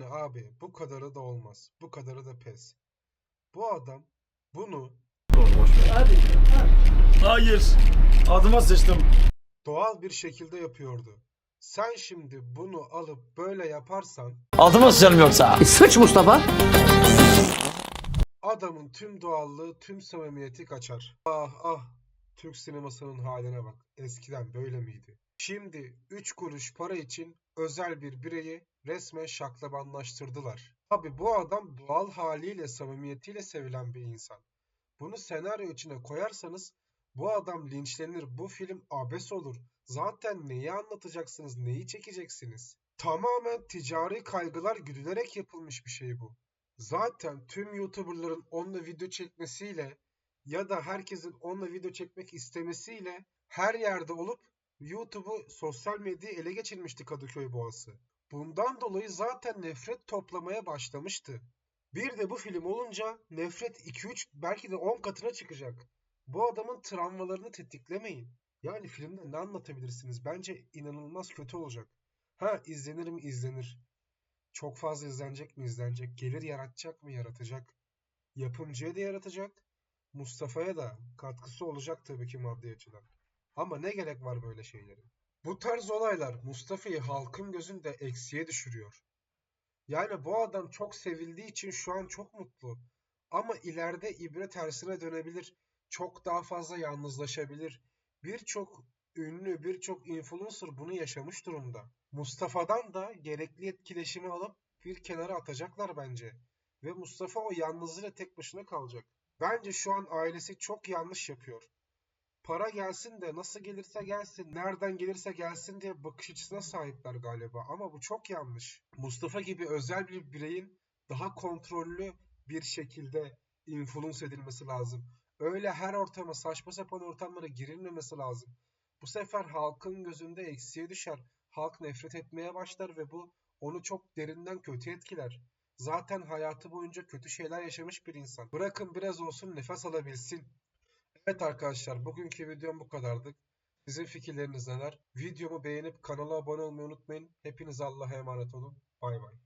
Abi bu kadarı da olmaz. Bu kadarı da pes. Bu adam bunu Hayır. Adıma sıçtım. doğal bir şekilde yapıyordu. Sen şimdi bunu alıp böyle yaparsan Altıma sıçarım yoksa. Sıç Mustafa. adamın tüm doğallığı, tüm samimiyeti kaçar. Ah ah Türk sinemasının haline bak. Eskiden böyle miydi? Şimdi 3 kuruş para için özel bir bireyi resmen şaklabanlaştırdılar. Abi bu adam doğal haliyle, samimiyetiyle sevilen bir insan. Bunu senaryo içine koyarsanız bu adam linçlenir, bu film abes olur. Zaten neyi anlatacaksınız, neyi çekeceksiniz? Tamamen ticari kaygılar güdülerek yapılmış bir şey bu. Zaten tüm YouTuber'ların onunla video çekmesiyle ya da herkesin onunla video çekmek istemesiyle her yerde olup YouTube'u sosyal medyayı ele geçirmişti Kadıköy Boğası. Bundan dolayı zaten nefret toplamaya başlamıştı. Bir de bu film olunca nefret 2-3 belki de 10 katına çıkacak. Bu adamın travmalarını tetiklemeyin. Yani filmde ne anlatabilirsiniz? Bence inanılmaz kötü olacak. Ha izlenir mi izlenir. Çok fazla izlenecek mi izlenecek. Gelir yaratacak mı yaratacak. Yapımcıya da yaratacak. Mustafa'ya da katkısı olacak tabii ki maddi açıdan. Ama ne gerek var böyle şeylerin? Bu tarz olaylar Mustafa'yı halkın gözünde eksiye düşürüyor. Yani bu adam çok sevildiği için şu an çok mutlu. Ama ileride ibre tersine dönebilir. Çok daha fazla yalnızlaşabilir. Birçok ünlü, birçok influencer bunu yaşamış durumda. Mustafa'dan da gerekli etkileşimi alıp bir kenara atacaklar bence. Ve Mustafa o yalnızlığıyla tek başına kalacak. Bence şu an ailesi çok yanlış yapıyor. Para gelsin de nasıl gelirse gelsin, nereden gelirse gelsin diye bakış açısına sahipler galiba. Ama bu çok yanlış. Mustafa gibi özel bir bireyin daha kontrollü bir şekilde influence edilmesi lazım. Öyle her ortama, saçma sapan ortamlara girilmemesi lazım. Bu sefer halkın gözünde eksiye düşer. Halk nefret etmeye başlar ve bu onu çok derinden kötü etkiler. Zaten hayatı boyunca kötü şeyler yaşamış bir insan. Bırakın biraz olsun nefes alabilsin. Evet arkadaşlar bugünkü videom bu kadardı. Sizin fikirleriniz neler? Videomu beğenip kanala abone olmayı unutmayın. Hepiniz Allah'a emanet olun. Bay bay.